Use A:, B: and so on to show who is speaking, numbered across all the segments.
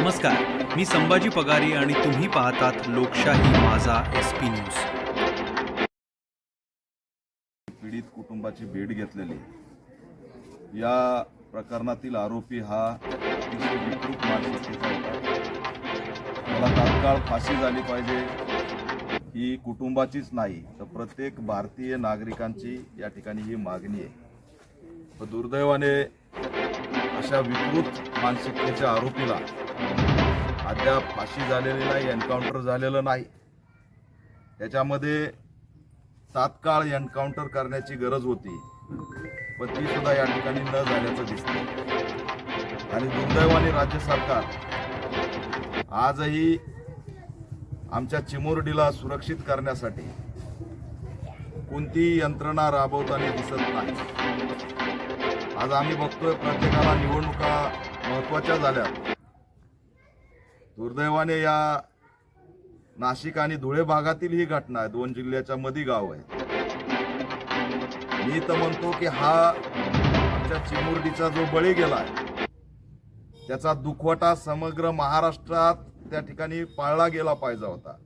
A: नमस्कार. मी संभाजी पगारी आणि तुम्ही पाहतात लोकशाही माझा एस पी न्यूज.
B: पीडित कुटुंबाची भेट घेतलेली. या प्रकरणातील आरोपी हा विकृत मानसिकतेचा होता. त्याला तात्काळ फाशी झाली पाहिजे ही कुटुंबाचीच नाही तर प्रत्येक भारतीय नागरिकांची या ठिकाणी ही मागणी आहे. दुर्दैवाने अशा विकृत मानसिकतेच्या आरोपीला अद्याप फाशी झालेली नाही एन्काउंटर झालेलं नाही. त्याच्यामध्ये तात्काळ एन्काउंटर करण्याची गरज होती पण ती सुद्धा या ठिकाणी न झाल्याचं दिसतं आणि दुर्दैवाने राज्य सरकार आजही आमच्या चिमुरडीला सुरक्षित करण्यासाठी कोणतीही यंत्रणा राबवताना दिसत नाही. आज आम्ही बघतोय प्रत्येकाला निवडणुका महत्त्वाच्या झाल्या दुर्दैवाने या नाशिक आणि धुळे भागातील ही घटना आहे. दोन जिल्ह्याच्या मधी गाव आहे. मी तर म्हणतो की हा आमच्या चिमुरडीचा जो बळी गेलाय त्याचा दुखवटा समग्र महाराष्ट्रात त्या ठिकाणी पाळला गेला पाहिजे होता.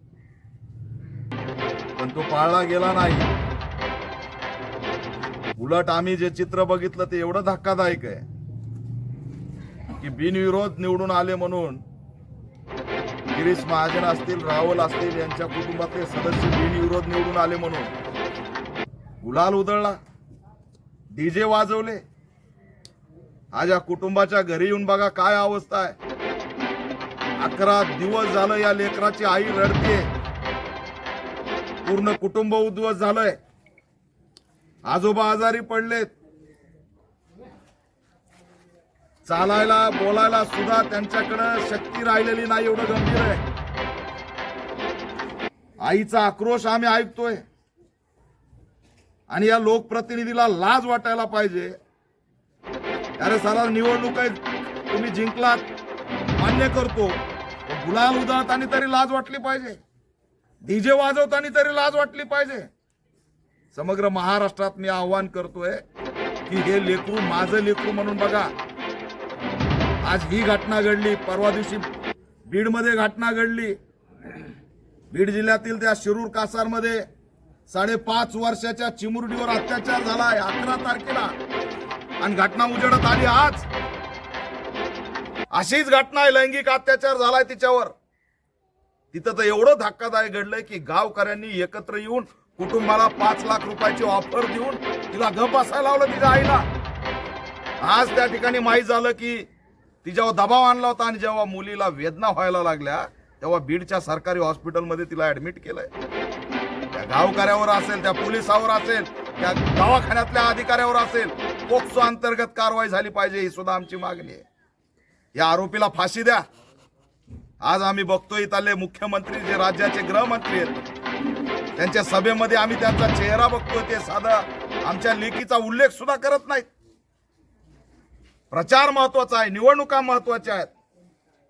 B: पण तो पाळला गेला नाही. उलट आम्ही जे चित्र बघितलं ते एवढं धक्कादायक आहे की बिनविरोध निवडून आले म्हणून गिरीश महाजन असतील रावल असतील यांच्या कुटुंबातले सदस्य बिनविरोध निवडून आले म्हणून. गुलाल उधळला. डीजे वाजवले. आज या कुटुंबाच्या घरी येऊन बघा काय अवस्था आहे. अकरा दिवस झालं या लेकराची आई रडतीये. पूर्ण कुटुंब उद्ध्वस्त झालंय. आजोबा आजारी पडलेत. चालायला बोलायला सुद्धा त्यांच्याकडे शक्ती राहिलेली नाही एवढं गंभीर आहे. आईचा आक्रोश आम्ही ऐकतोय. आणि या लोकप्रतिनिधीला लाज वाटायला पाहिजे. अरे साला निवडणूक आहे तुम्ही जिंकलात. मान्य करतो. गुलाल उधळताना तरी लाज वाटली पाहिजे. डीजे वाजवताना तरी लाज वाटली पाहिजे. समग्र महाराष्ट्रात मी आव्हान करतोय की हे लेकरू माझं लेकरू म्हणून बघा. आज ही घटना घडली परवा दिवशी बीडमध्ये घटना घडली. बीड जिल्ह्यातील त्या शिरूर कासारमध्ये साडेपाच वर्षाच्या चिमुरडीवर अत्याचार झालाय अकरा तारखेला. आणि घटना उजेडत आली आज. अशीच घटना आहे लैंगिक अत्याचार झालाय तिच्यावर. तिथं तर एवढं धक्कादायक घडलंय की गावकऱ्यांनी एकत्र येऊन कुटुंबाला पाच लाख रुपयाची ऑफर देऊन तिला गप असायला लावलं तिच्या आईला. आज त्या ठिकाणी माहीत झालं की तिच्यावर दबाव आणला होता आणि जेव्हा मुलीला वेदना व्हायला लागल्या तेव्हा बीडच्या सरकारी हॉस्पिटलमध्ये तिला ऍडमिट केलंय. त्या गावकऱ्यावर असेल त्या पोलिसावर असेल त्या दवाखान्यातल्या अधिकाऱ्यावर असेल पोक्सो अंतर्गत कारवाई झाली पाहिजे ही सुद्धा आमची मागणी आहे. या आरोपीला फाशी द्या. आज आम्ही बघतोय इथले मुख्यमंत्री जे राज्याचे गृहमंत्री आहेत त्यांच्या सभेमध्ये आम्ही त्यांचा चेहरा बघतोय ते साधा आमच्या लेखीचा उल्लेख सुद्धा करत नाहीत. प्रचार महत्त्वाचा आहे निवडणुका महत्त्वाच्या आहेत.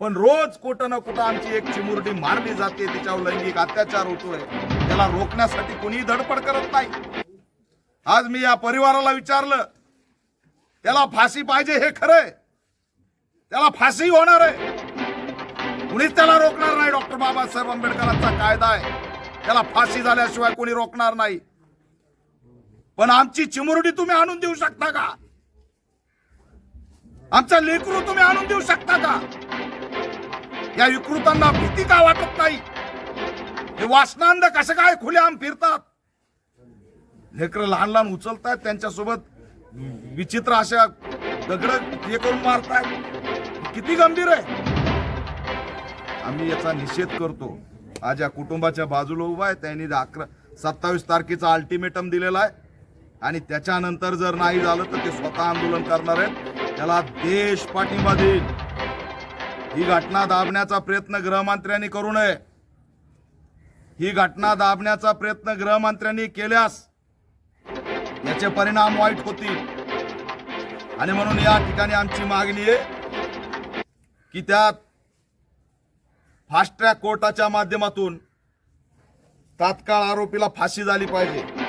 B: पण रोज कुठं ना कुठं आमची एक चिमुरडी मारली जाते तिच्यावर लैंगिक अत्याचार होतोय. त्याला रोखण्यासाठी कोणीही धडपड करत नाही. आज मी या परिवाराला विचारलं त्याला फाशी पाहिजे हे खरंय त्याला फाशी होणार आहे. कुणीच त्याला रोखणार नाही डॉक्टर बाबासाहेब आंबेडकरांचा कायदा आहे. त्याला फाशी झाल्याशिवाय कोणी रोखणार नाही. पण आमची चिमुरडी तुम्ही आणून देऊ शकता का? आमचा लेकरू तुम्ही आणून देऊ शकता का? या विकृतांना भीती का वाटत नाही? हे वासनांद कसं काय खुलेआम फिरतात? लेकरं लहान लहान उचलतायत त्यांच्यासोबत विचित्र अशा दगड हे करून मारतायत. किती गंभीर आहे. आम्ही याचा निषेध करतो. आज या कुटुंबाच्या बाजूला उभा आहे त्यांनी अकरा सत्तावीस तारखेचा अल्टिमेटम दिलेला आहे. आणि त्याच्यानंतर जर नाही झालं तर ते स्वतः आंदोलन करणार आहेत. त्याला देश पाठिंबा देईल ही घटना दाबण्याचा प्रयत्न गृहमंत्र्यांनी करू नये. ही घटना दाबण्याचा प्रयत्न गृहमंत्र्यांनी केल्यास याचे परिणाम वाईट होतील. आणि म्हणून या ठिकाणी आमची मागणी आहे की त्यात फास्ट ट्रॅक कोर्टाच्या माध्यमातून तात्काळ आरोपीला फाशी झाली पाहिजे.